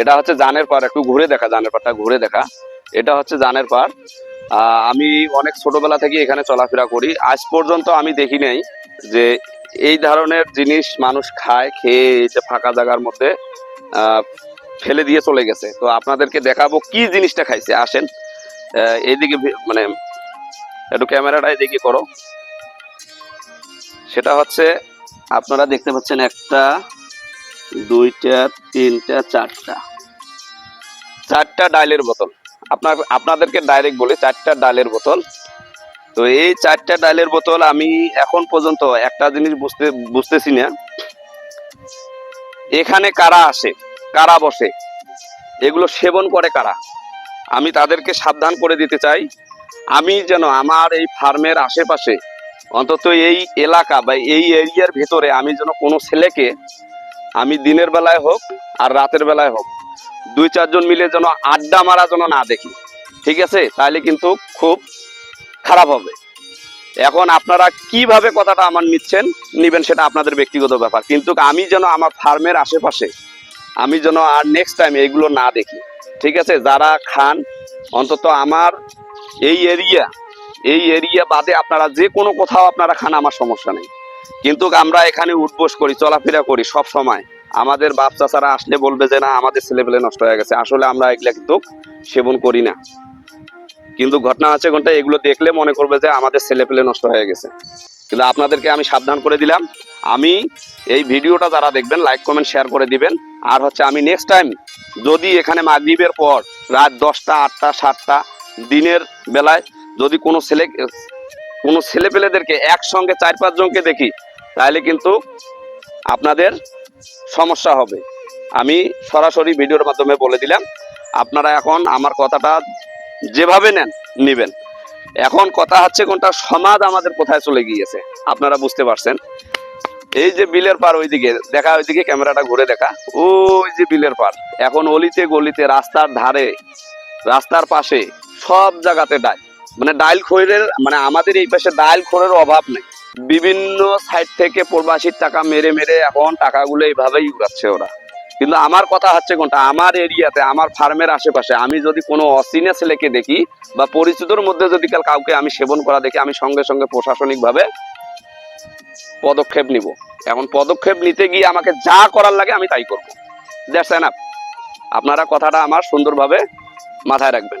এটা হচ্ছে জানের পার একটু ঘুরে দেখা, জানের পারটা ঘুরে দেখা। এটা হচ্ছে জানের পার আমি অনেক ছোটবেলা থেকে এখানে চলাফেরা করি। আজ পর্যন্ত আমি দেখি নাই যে এই ধরনের জিনিস মানুষ খায়, খেয়ে এই যে ফাঁকা জায়গার মধ্যে ফেলে দিয়ে চলে গেছে। তো আপনাদেরকে দেখাবো কি জিনিসটা খাইছে। আসেন এইদিকে মানে একটু ক্যামেরাটা এদিকে করো। সেটা হচ্ছে, আপনারা দেখতে পাচ্ছেন একটা দুইটা, তিনটা, চারটা। চারটা ডাইলের বোতল। আপনার, আপনাদেরকে ডাইরেক্ট বলি, চারটা ডালের বোতল। তো এই চারটা ডালের বোতল আমি এখন পর্যন্ত একটা জিনিস বুঝতে, বুঝতেছি না। এখানে কারা আসে, কারা বসে, এগুলো সেবন করে কারা? আমি তাদেরকে সাবধান করে দিতে চাই। আমি যেন আমার এই ফার্মের আশেপাশে, অন্তত এই এলাকা বা এই এরিয়ার ভেতরে আমি যেন কোনো ছেলেকে আমি দিনের বেলায় হোক আর রাতের বেলায় হোক, দুই চারজন মিলে যেন আড্ডা মারা যেন না দেখি, ঠিক আছে? তাহলে কিন্তু খুব খারাপ হবে। এখন আপনারা কীভাবে কথাটা আমার নিচ্ছেন, নিবেন সেটা আপনাদের ব্যক্তিগত ব্যাপার। কিন্তু আমি যেন আমার ফার্মের আশেপাশে, আমি যেন আর নেক্সট টাইম এইগুলো না দেখি, ঠিক আছে? যারা খান, অন্তত আমার এই এরিয়া এই এরিয়া বাদে আপনারা যে কোনো কোথাও আপনারা খান, আমার সমস্যা নেই। কিন্তু আমরা এখানে উঠবোস করি, চলাফেরা করি সব সময়। আমাদের বাপ চাচারা আসলে বলবে যে, না, আমাদের ছেলেপেলে নষ্ট হয়ে গেছে। আসলে আমরা এগুলা কিন্তু সেবন করি না। কিন্তু ঘটনা আছে ঘণ্টা এগুলো দেখলে মনে করবে যে, আমাদের ছেলেপেলে নষ্ট হয়ে গেছে। কিন্তু আপনাদেরকে আমি সাবধান করে দিলাম। আমি এই ভিডিওটা যারা দেখবেন লাইক কমেন্ট শেয়ার করে দিবেন। আর হচ্ছে আমি নেক্সট টাইম যদি এখানে মাগরিবের পর রাত দশটা, আটটা, সাতটা দিনের বেলায় যদি কোনো ছেলে কোনো ছেলেপেলেদেরকে একসঙ্গে চার পাঁচজনকে দেখি, তাহলে কিন্তু আপনাদের সমস্যা হবে। আমি সরাসরি ভিডিওর মাধ্যমে বলে দিলাম, আপনারা এখন আমার কথাটা যেভাবে নেন, নেবেন। এখন কথা হচ্ছে কোনটা, সমাজ আমাদের কোথায় চলে গিয়েছে, আপনারা বুঝতে পারছেন। এই যে বিলের পার ওইদিকে, দেখা ওইদিকে, ক্যামেরাটা ঘুরে দেখা, ওই যে বিলের পার এখন অলিতে গলিতে রাস্তার ধারে, রাস্তার পাশে সব জায়গাতে ডাল মানে ডাইল খৈরের মানে আমাদের এই পাশে ডাইল খোরের অভাব নেই। বিভিন্ন সাইড থেকে প্রবাসীর টাকা মেরে মেরে এখন টাকাগুলো এইভাবেই উড়াচ্ছে ওরা। কিন্তু আমার কথা হচ্ছে কোনটা? আমার এরিয়াতে, আমার ফার্মের আশেপাশে আমি যদি কোনো অচিনা ছেলেকে দেখি বা পরিচিতর মধ্যে যদি কাল কাউকে আমি সেবন করা দেখি, আমি সঙ্গে সঙ্গে প্রশাসনিকভাবে পদক্ষেপ নিব। এখন পদক্ষেপ নিতে গিয়ে আমাকে যা করার লাগে আমি তাই করব। দ্যাটস আপনারা কথাটা আমার সুন্দরভাবে মাথায় রাখবেন।